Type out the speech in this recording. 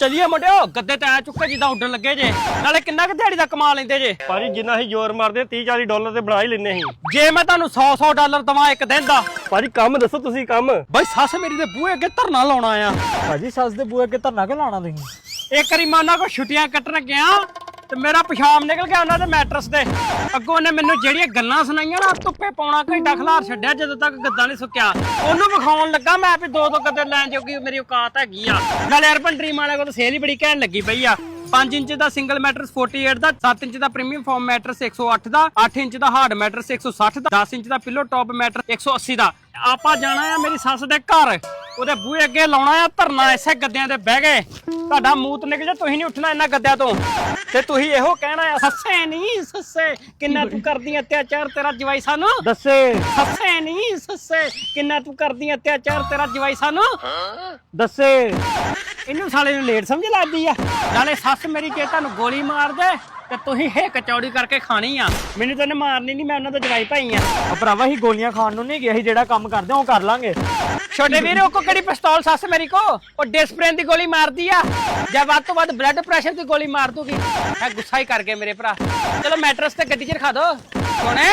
ਚਲਿਏ ਮੁੰਡਿਓ। ਗੱਦੇ ਤੇ ਆ ਚੁੱਕੇ ਜਿੱਦਾਂ ਉੱਡਣ ਲੱਗੇ ਜੇ। ਨਾਲੇ ਕਿੰਨਾ ਕੁ ਦਿਹਾੜੀ ਦਾ ਕਮਾ ਲੈਂਦੇ ਜੇ? ਭਾਜੀ ਜਿੰਨਾ ਅਸੀਂ ਜ਼ੋਰ ਮਾਰਦੇ 30 40 ਡਾਲਰ ਤੇ ਬਣਾ ਹੀ ਲੈਨੇ ਅਸੀਂ। ਜੇ ਮੈਂ ਤੁਹਾਨੂੰ 100 100 ਡਾਲਰ ਦਵਾਂ ਇੱਕ ਦਿਨ ਦਾ। ਭਾਜੀ ਕੰਮ ਦੱਸੋ ਤੁਸੀਂ ਕੰਮ। ਬਈ ਸੱਸ ਮੇਰੀ ਦੇ ਬੂਹੇ ਅੱਗੇ ਧਰਨਾ ਲਾਉਣਾ ਆ ਭਾਜੀ ਸੱਸ ਦੇ ਬੂਏ ਅੱਗੇ ਧਰਨਾ ਕਿ ਲਾਣਾ ਤੁਸੀਂ? ਇੱਕ ਵਾਰੀ ਮੈਂ ਉਹਨਾਂ ਕੋਲ ਛੁੱਟੀਆਂ ਕੱਟਣ ਗਿਆ। ਤੇ ਮੇਰਾ ਪਿਸ਼ਾਬ ਨਿਕਲ ਗਿਆ ਉਹਨਾਂ ਦੇ ਮੈਟਰਸ ਦੇ। ਅੱਗੋਂ ਉਹਨੇ ਮੈਨੂੰ ਜਿਹੜੀਆਂ ਗੱਲਾਂ ਸੁਣਾਈਆਂ ਨਾ, ਧੁੱਪੇ ਪਾਉਣਾ ਘੰਟਾ ਖਲਾਰ ਛੱਡਿਆ, ਜਦੋਂ ਤੱਕ ਗੱਦਾ ਨਹੀਂ ਸੁੱਕਿਆ। ਉਹਨੂੰ ਵਿਖਾਉਣ ਲੱਗਾ ਮੈਂ ਵੀ ਦੋ ਦੋ ਗੱਦੇ ਲੈਣ ਜੋਗੀ ਮੇਰੀ ਔਕਾਤ ਹੈਗੀ ਆ। ਨਾਲ ਅਰਬਨ ਡ੍ਰੀਮ ਵਾਲੇ ਕੋਲ ਸੇਲ ਹੀ ਬੜੀ ਕਹਿਣ ਲੱਗੀ ਪਈ ਆ। 5 ਇੰਚ ਦਾ ਸਿੰਗਲ ਮੈਟਰਸ 48 ਦਾ 7 ਇੰਚ ਦਾ ਪ੍ਰੀਮੀਅਮ ਫਾਰਮ ਮੈਟਰਸ 108 ਦਾ 8 ਇੰਚ ਦਾ ਹਾਰਡ ਮੈਟਰਸ 160 ਦਾ 10 ਇੰਚ ਦਾ ਪਿੱਲੋ ਟੌਪ ਮੈਟਰ 180 ਦਾ। ਆਪਾਂ ਜਾਣਾ ਆ ਮੇਰੀ ਸੱਸ ਦੇ ਘਰ। ਉਹਦੇ ਬੂਹੇ ਅੱਗੇ ਲਾਉਣਾ ਆ ਧਰਨਾ ਐਸੇ ਗੱਦਿਆਂ ਤੇ ਬਹਿ ਗਏ। ਤੁਹਾਡਾ ਮੂਤ ਨਿਕਲ ਜਾ ਤੁਸੀਂ ਨਹੀਂ ਉੱਠਣਾ ਇਹਨਾਂ ਗੱਦਿਆਂ ਤੋਂ। ਤੇ ਤੁਸੀਂ ਇਹੋ ਕਹਿਣਾ ਆ ਸੱਸੇ ਨਹੀਂ ਸੱਸੇ। ਕਿੰਨਾ ਤੂੰ ਕਰਦੀ ਅਤਿਆਚਾਰ ਤੇਰਾ ਜਵਾਈ ਸਾਨੂੰ? ਦੱਸੇ। ਸੱਸੇ ਨਹੀਂ ਸੱਸੇ। ਕਿੰਨਾ ਤੂੰ ਕਰਦੀ ਅਤਿਆਚਾਰ ਤੇਰਾ ਜਵਾਈ ਸਾਨੂੰ? ਦੱਸੇ। ਇਹਨੂੰ ਸਾਲੇ ਨੂੰ ਲੇਟ ਸਮਝ ਲੱਗਦੀ ਆ। ਨਾਲੇ ਸੱਸ ਮੇਰੀ ਜੇ ਤੁਹਾਨੂੰ ਗੋਲੀ ਮਾਰ ਦੇ ਤੇ ਤੁਸੀਂ ਹਿੱਕ ਚੌੜੀ ਕਰਕੇ ਖਾਣੀ ਆ। ਮੈਨੂੰ ਤਾਂ ਇਹਨੇ ਮਾਰਨੀ ਨਹੀਂ ਮੈਂ ਉਹਨਾਂ ਦਾ ਜਵਾਈ ਭਾਈ ਆ। ਆ ਭਰਾਵਾ ਹੀ ਗੋਲੀਆਂ ਖਾਣ ਨੂੰ ਨਹੀਂ ਗਏ ਅਸੀਂ ਜਿਹੜਾ ਕੰਮ ਕਰਦੇ ਹਾਂ ਉਹ ਕਰ ਲਾਂਗੇ। ਛੋਟੇ ਵੀਰ ਉਹ ਕੋ ਕਿਹੜੀ ਪਿਸਤੌਲ ਸੱਸ ਮੇਰੀ ਕੋ? ਉਹ ਡਿਸਪ੍ਰਿਨ ਦੀ ਗੋਲੀ ਮਾਰਦੀ ਆ। ਜਾਂ ਵੱਧ ਤੋਂ ਵੱਧ ਬਲੱਡ ਪ੍ਰੈਸ਼ਰ ਦੀ ਗੋਲੀ ਮਾਰ ਦੂਗੀ। ਮੈਂ ਗੁੱਸਾ ਹੀ ਕਰ ਗਿਆ ਮੇਰੇ ਭਰਾ। ਚਲੋ ਮੈਟਰਸ ਤੇ ਗੱਡੀ 'ਚ ਰਖਾ ਦੋ। ਸੋਹਣੇ